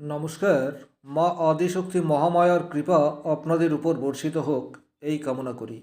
নমস্কার, মা আদিশক্তি মহামায়ার কৃপা আপনাদের উপর বর্ষিত হোক, এই কামনা করি।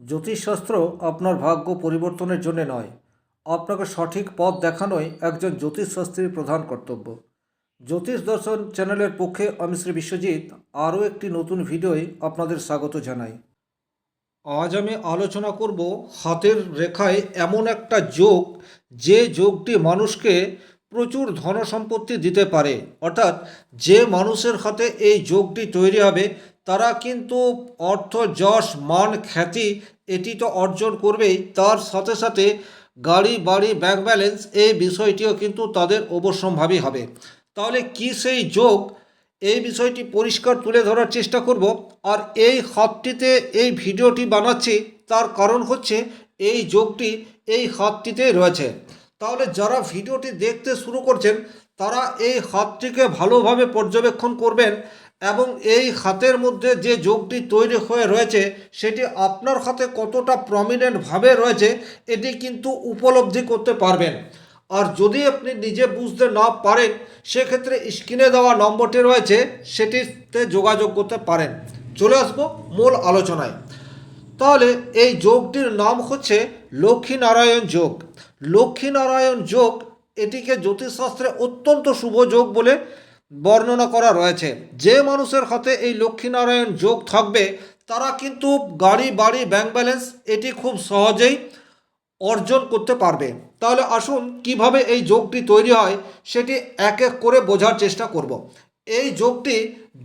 জ্যোতিষশাস্ত্র আপনার ভাগ্য পরিবর্তনের জন্য নয়, আপনাকে সঠিক পথ দেখানোই একজন জ্যোতিষশাস্ত্রীর প্রধান কর্তব্য। জ্যোতিষ দর্শন চ্যানেলের পক্ষে আমি শ্রী বিশ্বজিৎ, আরও একটি নতুন ভিডিওয় আপনাদের স্বাগত জানাই। আজ আমি আলোচনা করব হাতের রেখায় এমন একটা যোগ, যে যোগটি মানুষকে প্রচুর ধন সম্পত্তি দিতে পারে। অর্থাৎ যে মানুষের হাতে এই যোগটি তৈরি হবে, তারা কিন্তু অর্থ, যশ, মান, খ্যাতি এটি তো অর্জন করবেই। তার সাথে সাথে গাড়ি, বাড়ি ব্যাংক ব্যালেন্স এই বিষয়টিও কিন্তু তাদের অবশ্যম্ভাবী হবে। তাহলে কি সেই যোগ? এই বিষয়টি পরিষ্কার তুলে ধরার চেষ্টা করব। আর এই হাতটিতে এই ভিডিওটি বানাচ্ছি, তার কারণ হচ্ছে এই যোগটি এই হাতটিতে রয়েছে। তাহলে যারা ভিডিওটি দেখতে শুরু করছেন, তারা এই হাতটিকে ভালোভাবে পর্যবেক্ষণ করবেন এবং এই হাতের মধ্যে যে যোগটি তৈরি হয়ে রয়েছে, সেটি আপনার হাতে কতটা প্রমিনেন্টভাবে রয়েছে, এটি কিন্তু উপলব্ধি করতে পারবেন। আর যদি আপনি নিজে বুঝতে না পারেন, সেক্ষেত্রে স্ক্রিনে দেওয়া নম্বরটি রয়েছে, সেটিতে যোগাযোগ করতে পারেন। চলে আসব মূল আলোচনায়। তাহলে এই যোগটির নাম হচ্ছে লক্ষ্মীনারায়ণ যোগ। লক্ষ্মীনারায়ণ যোগ এটিকে জ্যোতিষশাস্ত্রে অত্যন্ত শুভ যোগ বলে বর্ণনা করা রয়েছে। যে মানুষের হাতে এই লক্ষ্মীনারায়ণ যোগ থাকবে, তারা কিন্তু গাড়ি, বাড়ি ব্যাংক ব্যালেন্স এটি খুব সহজেই অর্জন করতে পারবে। তাহলে আসুন কীভাবে এই যোগটি তৈরি হয় সেটি এক এক করে বোঝার চেষ্টা করব। এই যোগটি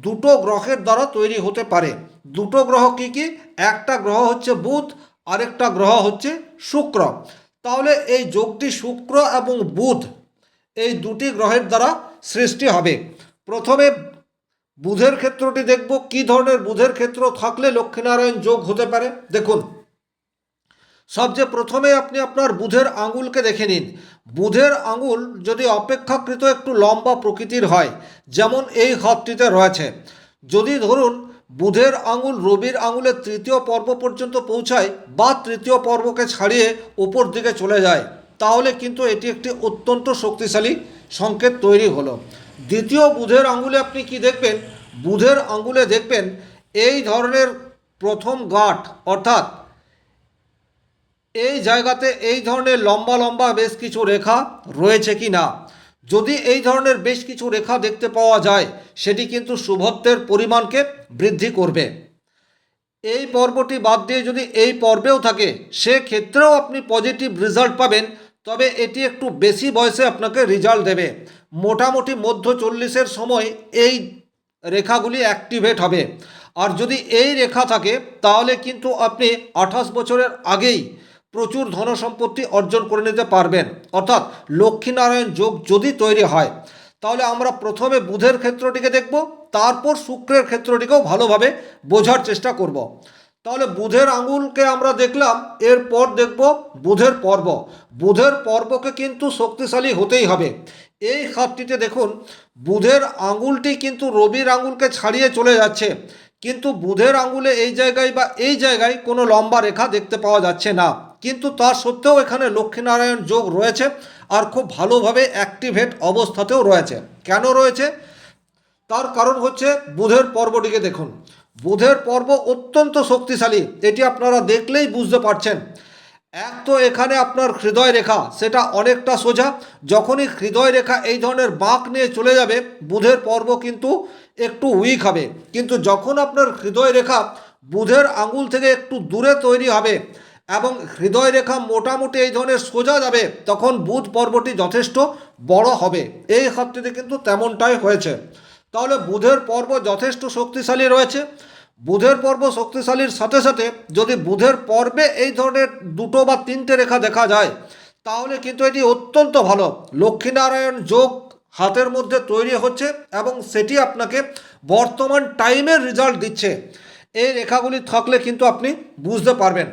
দুটো গ্রহের দ্বারা তৈরি হতে পারে। দুটো গ্রহ কি কি? একটা গ্রহ হচ্ছে বুধ, আরেকটা গ্রহ হচ্ছে শুক্র। তাহলে এই যোগটি শুক্র এবং বুধ এই দুটি গ্রহের দ্বারা সৃষ্টি হবে। প্রথমে বুধের ক্ষেত্রটি দেখব, কি ধরনের বুধের ক্ষেত্র থাকলে লক্ষ্মীনারায়ণ যোগ হতে পারে? দেখুন। সবচেয়ে প্রথমে আপনি আপনার বুধের আঙুলকে দেখে নিন। বুধের আঙুল যদি অপেক্ষাকৃত একটু লম্বা প্রকৃতির হয়, যেমন এই হাতটিতে রয়েছে। যদি ধরুন বুধের আঙুল রবির আঙুলের তৃতীয় পর্ব পর্যন্ত পৌঁছায় বা তৃতীয় পর্বকে ছাড়িয়ে উপর দিকে চলে যায়। তাহলে কিন্তু এটি একটি অত্যন্ত শক্তিশালী সংকেত তৈরি হলো। দ্বিতীয় বুধের আঙুলে আপনি কি দেখবেন? বুধের আঙুলে দেখবেন এই ধরনের প্রথম গাঁট, অর্থাৎ এই জায়গাতে এই ধরনের লম্বা লম্বা বেশ কিছু রেখা রয়েছে কি না যদি এই ধরনের বেশ কিছু রেখা দেখতে পাওয়া যায়, সেটি কিন্তু শুভত্বের পরিমাণকে বৃদ্ধি করবে। এই পর্বটি বাদ দিয়ে যদি এই পর্বেও থাকে, সেক্ষেত্রেও আপনি পজিটিভ রেজাল্ট পাবেন, তবে এটি একটু বেশি বয়সে আপনাকে রেজাল্ট দেবে। মোটামুটি মধ্য চল্লিশের সময় এই রেখাগুলি অ্যাক্টিভেট হবে। আর যদি এই রেখা থাকে, তাহলে কিন্তু আপনি আঠাশ বছরের আগেই প্রচুর ধনসম্পত্তি অর্জন করে নিতে পারবেন। অর্থাৎ লক্ষ্মীনারায়ণ যোগ যদি তৈরি হয়, তাহলে আমরা প্রথমে বুধের ক্ষেত্রটিকে দেখব, তারপর শুক্রের ক্ষেত্রটিকেও ভালোভাবে বোঝার চেষ্টা করব। তাহলে বুধের আঙুলকে আমরা দেখলাম, এরপর দেখব বুধের পর্ব। বুধের পর্বকে কিন্তু শক্তিশালী হতেই হবে। এই হাতটিতে দেখুন, বুধের আঙুলটি কিন্তু রবির আঙুলকে ছাড়িয়ে চলে যাচ্ছে। কিন্তু বুধের আঙুলে এই জায়গায় বা এই জায়গায় কোনো লম্বা রেখা দেখতে পাওয়া যাচ্ছে না। কিন্তু তা সত্ত্বেও এখানে লক্ষ্মীনারায়ণ যোগ রয়েছে আর খুব ভালোভাবে অ্যাক্টিভেট অবস্থাতেও রয়েছে। কেন রয়েছে? তার কারণ হচ্ছে বুধের পর্বটিকে দেখুন। বুধের পর্ব অত্যন্ত শক্তিশালী, এটি আপনারা দেখলেই বুঝতে পারছেন। এক তো এখানে আপনার হৃদয় রেখা, সেটা অনেকটা সোজা। যখনই হৃদয় রেখা এই ধরনের বাঁক নিয়ে চলে যাবে, বুধের পর্ব কিন্তু একটু উইক হবে। কিন্তু যখন আপনার হৃদয় রেখা বুধের আঙুল থেকে একটু দূরে তৈরি হবে এবং হৃদয় রেখা মোটামুটি এই ধরনের সোজা যাবে, তখন বুধ পর্বটি যথেষ্ট বড় হবে। এই হাতটিতে কিন্তু তেমনটাই হয়েছে। তাহলে বুধের পর্ব যথেষ্ট শক্তিশালী রয়েছে। বুধের পর্ব শক্তিশালীর সাথে সাথে যদি বুধের পর্বে এই ধরনের দুটো বা তিনটে রেখা দেখা যায়, তাহলে কিন্তু এটি অত্যন্ত ভালো। লক্ষ্মীনারায়ণ যোগ হাতের মধ্যে তৈরি হচ্ছে এবং সেটি আপনাকে বর্তমান টাইমের রেজাল্ট দিচ্ছে। এই রেখাগুলি থাকলে কিন্তু আপনি বুঝতে পারবেন।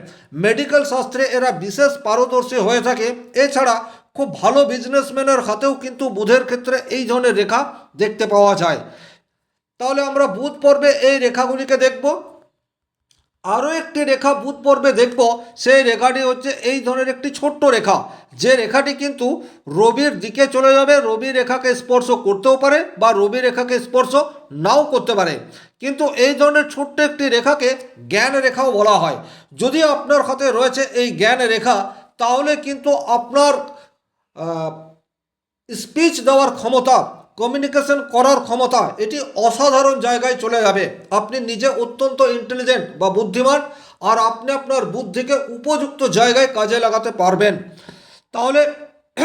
মেডিকেল শাস্ত্রে এরা বিশেষ পারদর্শী হয়ে থাকে। এছাড়া খুব ভালো বিজনেসম্যানের হাতেও কিন্তু বুধের ক্ষেত্রে এই ধরনের রেখা দেখতে পাওয়া যায়। তাহলে আমরা বুধ পর্বে এই রেখাগুলিকে দেখব। আরও একটি রেখা বুধ পর্বে দেখব। সেই রেখাটি হচ্ছে এই ধরনের একটি ছোট্ট রেখা। যে রেখাটি কিন্তু রবির দিকে চলে যাবে, রবি রেখাকে স্পর্শ করতেও পারে বা রবি রেখাকে স্পর্শ নাও করতে পারে। কিন্তু এই ধরনের ছোট্ট একটি রেখাকে জ্ঞান রেখাও বলা হয়। যদি আপনার হাতে রয়েছে এই জ্ঞান রেখা, তাহলে কিন্তু আপনার স্পিচ দেওয়ার ক্ষমতা কমিউনিকেশন করার ক্ষমতা, এটি অসাধারণ জায়গায় চলে যাবে। আপনি নিজে অত্যন্ত ইন্টেলিজেন্ট বা বুদ্ধিমান, আর আপনি আপনার বুদ্ধিকে উপযুক্ত জায়গায় কাজে লাগাতে পারবেন। তাহলে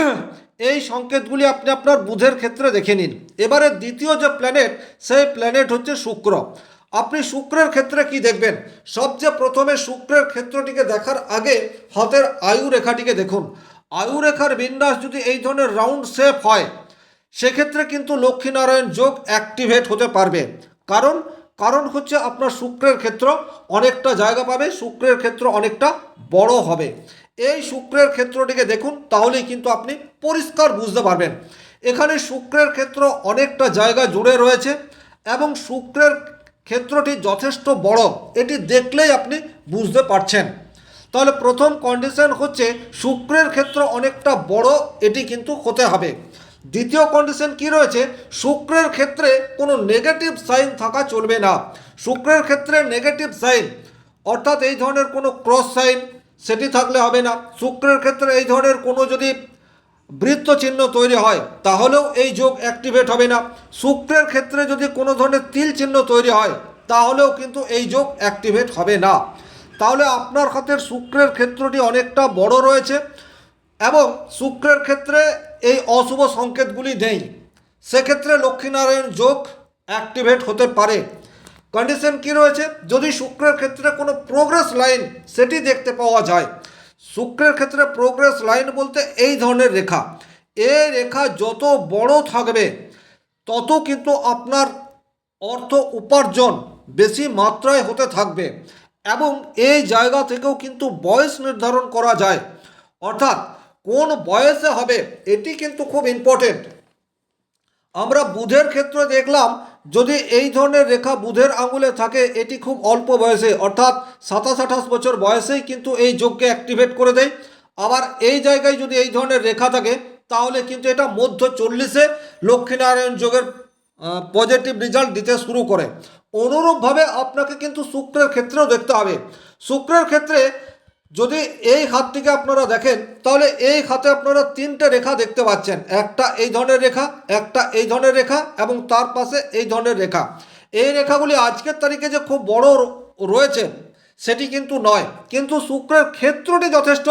এই সংকেতগুলি আপনি আপনার বুধের ক্ষেত্রে দেখে নিন। এবারে দ্বিতীয় যে প্ল্যানেট সেই প্ল্যানেট হচ্ছে শুক্র। আপনি শুক্রের ক্ষেত্রে কি দেখবেন? সবচেয়ে প্রথমে শুক্রের ক্ষেত্রটিকে দেখার আগে হাতের আয়ু রেখাটিকে দেখুন। আয়ু রেখার বিন্যাস যদি এই ধরনের রাউন্ড শেপ হয় সেক্ষেত্রে কিন্তু লক্ষ্মীনারায়ণ যোগ অ্যাক্টিভেট হতে পারবে। কারণ কারণ হচ্ছে আপনার শুক্রের ক্ষেত্র অনেকটা জায়গা পাবে, শুক্রের ক্ষেত্র অনেকটা বড় হবে। এই শুক্রের ক্ষেত্রটিকে দেখুন, তাহলেই কিন্তু আপনি পরিষ্কার বুঝতে পারবেন। এখানে শুক্রের ক্ষেত্র অনেকটা জায়গা জুড়ে রয়েছে এবং শুক্রের ক্ষেত্রটি যথেষ্ট বড়। এটি দেখলেই আপনি বুঝতে পারছেন। তাহলে প্রথম কন্ডিশন হচ্ছে শুক্রের ক্ষেত্র অনেকটা বড়, এটি কিন্তু হতে হবে। দ্বিতীয় কন্ডিশন কি রয়েছে? শুক্রের ক্ষেত্রে কোনো নেগেটিভ সাইন থাকা চলবে না। শুক্রের ক্ষেত্রে নেগেটিভ সাইন অর্থাৎ এই ধরনের কোনো ক্রস সাইন সেটি থাকলে হবে না। শুক্রের ক্ষেত্রে এই ধরনের কোনো যদি বৃত্ত চিহ্ন তৈরি হয়, তাহলেও এই যোগ অ্যাক্টিভেট হবে না। শুক্রের ক্ষেত্রে যদি কোনো ধরনের তিল চিহ্ন তৈরি হয়, তাহলেও কিন্তু এই যোগ অ্যাক্টিভেট হবে না। তাহলে আপনার হাতের শুক্রের ক্ষেত্রটি অনেকটা বড় রয়েছে। এবং শুক্রের ক্ষেত্রে এই অশুভ সংকেতগুলি নেই। সেক্ষেত্রে লক্ষ্মীনারায়ণ যোগ অ্যাক্টিভেট হতে পারে। কন্ডিশন কি রয়েছে? যদি শুক্রের ক্ষেত্রে কোনো প্রোগ্রেস লাইন সেটি দেখতে পাওয়া যায়। শুক্রের ক্ষেত্রে প্রোগ্রেস লাইন বলতে এই ধরনের রেখা। এই রেখা যত বড় থাকবে, তত কিন্তু আপনার অর্থ উপার্জন বেশি মাত্রায় হতে থাকবে এবং এই জায়গা থেকেও কিন্তু বয়স নির্ধারণ করা যায়। অর্থাৎ বয়সে হবে, এটি কিন্তু খুব ইম্পর্টেন্ট আমরা বুধের ক্ষেত্রে দেখলাম, যদি এই ধরনের রেখা বুধের আঙুলে থাকে, এটি খুব অল্প বয়সে, অর্থাৎ সাতাশ আঠাশ বছর বয়সেই কিন্তু এই যোগকে অ্যাক্টিভেট করে দেয়। আবার এই জায়গায় যদি এই ধরনের রেখা থাকে, তাহলে কিন্তু এটা মধ্য চল্লিশে লক্ষ্মীনারায়ণ যোগের পজিটিভ রেজাল্ট দিতে শুরু করে। অনুরূপভাবে আপনাকে কিন্তু শুক্রের ক্ষেত্রেও দেখতে হবে। শুক্রের ক্ষেত্রে যদি এই হাতটিকে আপনারা দেখেন, তাহলে এই হাতে আপনারা তিনটে রেখা দেখতে পাচ্ছেন। একটা এই ধরনের রেখা, একটা এই ধরনের রেখা এবং তার পাশে এই ধরনের রেখা। এই রেখাগুলি আজকের তারিখে যে খুব বড় রয়েছে, সেটি কিন্তু নয়। কিন্তু শুক্রের ক্ষেত্রটি যথেষ্ট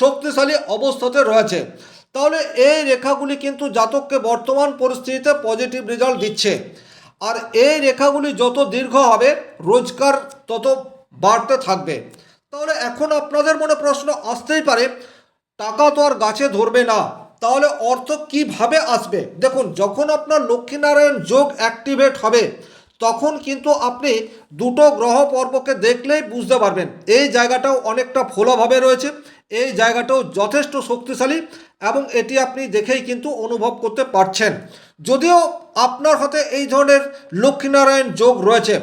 শক্তিশালী অবস্থাতে রয়েছে। তাহলে এই রেখাগুলি কিন্তু জাতককে বর্তমান পরিস্থিতিতে পজিটিভ রেজাল্ট দিচ্ছে। আর এই রেখাগুলি যত দীর্ঘ হবে রোজগার তত বাড়তে থাকবে। তাহলে এখন আপনাদের মনে প্রশ্ন আসতেই পারে, টাকা তো আর গাছে ধরবে না। তাহলে অর্থ কীভাবে আসবে? দেখুন, যখন আপনার লক্ষ্মীনারায়ণ যোগ অ্যাক্টিভেট হবে, তখন কিন্তু আপনি দুটো গ্রহ পর্বকে দেখলেই বুঝতে পারবেন। এই জায়গাটাও অনেকটা ফোলাভাবে রয়েছে, এই জায়গাটাও যথেষ্ট শক্তিশালী এবং এটি আপনি দেখেই কিন্তু অনুভব করতে পারছেন। যদিও আপনার হাতে এই ধরনের লক্ষ্মীনারায়ণ যোগ রয়েছে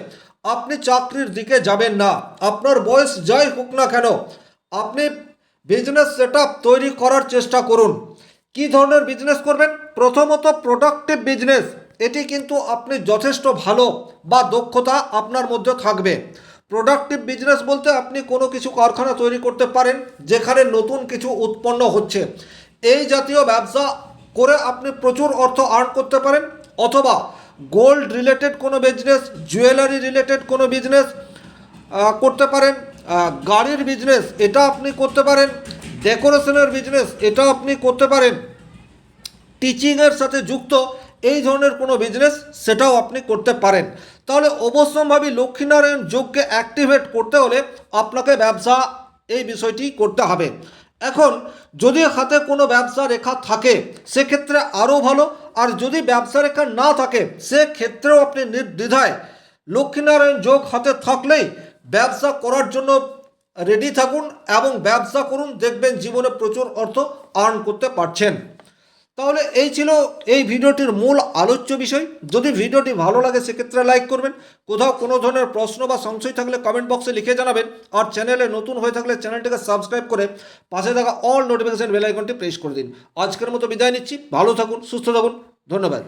আপনি চাকরির দিকে যাবেন না। আপনার বয়স যাই হোক না কেন, আপনি বিজনেস সেট তৈরি করার চেষ্টা করুন। কি ধরনের বিজনেস করবেন? প্রথমত প্রোডাক্টিভ বিজনেস এটি কিন্তু আপনি যথেষ্ট ভালো বা দক্ষতা আপনার মধ্যে থাকবে। প্রোডাক্টিভ বিজনেস বলতে আপনি কোনো কিছু কারখানা তৈরি করতে পারেন, যেখানে নতুন কিছু উৎপন্ন হচ্ছে। এই জাতীয় ব্যবসা করে আপনি প্রচুর অর্থ আর্ন করতে পারেন, অথবা গোল্ড রিলেটেড কোনো বিজনেস জুয়েলারি রিলেটেড কোনো বিজনেস করতে পারেন। গাড়ির বিজনেস এটা আপনি করতে পারেন। ডেকোরেশনের বিজনেস এটা আপনি করতে পারেন। টিচিংয়ের সাথে যুক্ত এই ধরনের কোনো বিজনেস সেটাও আপনি করতে পারেন। তাহলে অবশ্যম্ভাবী লক্ষ্মীনারায়ণ যোগকে অ্যাক্টিভেট করতে হলে আপনাকে ব্যবসা এই বিষয়টি করতে হবে। এখন যদি হাতে কোনো ব্যবসা রেখা থাকে, সেক্ষেত্রে আরও ভালো। আর যদি ব্যবসা রেখা না থাকে, সেক্ষেত্রেও আপনি নির্দ্বিধায় লক্ষ্মীনারায়ণ যোগ হাতে থাকলেই ব্যবসা করার জন্য রেডি থাকুন এবং ব্যবসা করুন। দেখবেন জীবনে প্রচুর অর্থ আর্ন করতে পারছেন। তাহলে এই ছিল এই ভিডিওটির মূল আলোচ্য বিষয়। যদি ভিডিওটি ভালো লাগে, সেক্ষেত্রে লাইক করবেন। কোথাও কোনো ধরনের প্রশ্ন বা সংশয় থাকলে কমেন্ট বক্সে লিখে জানাবেন। আর চ্যানেলে নতুন হয়ে থাকলে চ্যানেলটিকে সাবস্ক্রাইব করে পাশে থাকা অল নোটিফিকেশান বেল আইকনটি প্রেস করে দিন। আজকের মতো বিদায় নিচ্ছি। ভালো থাকুন, সুস্থ থাকুন। ধন্যবাদ।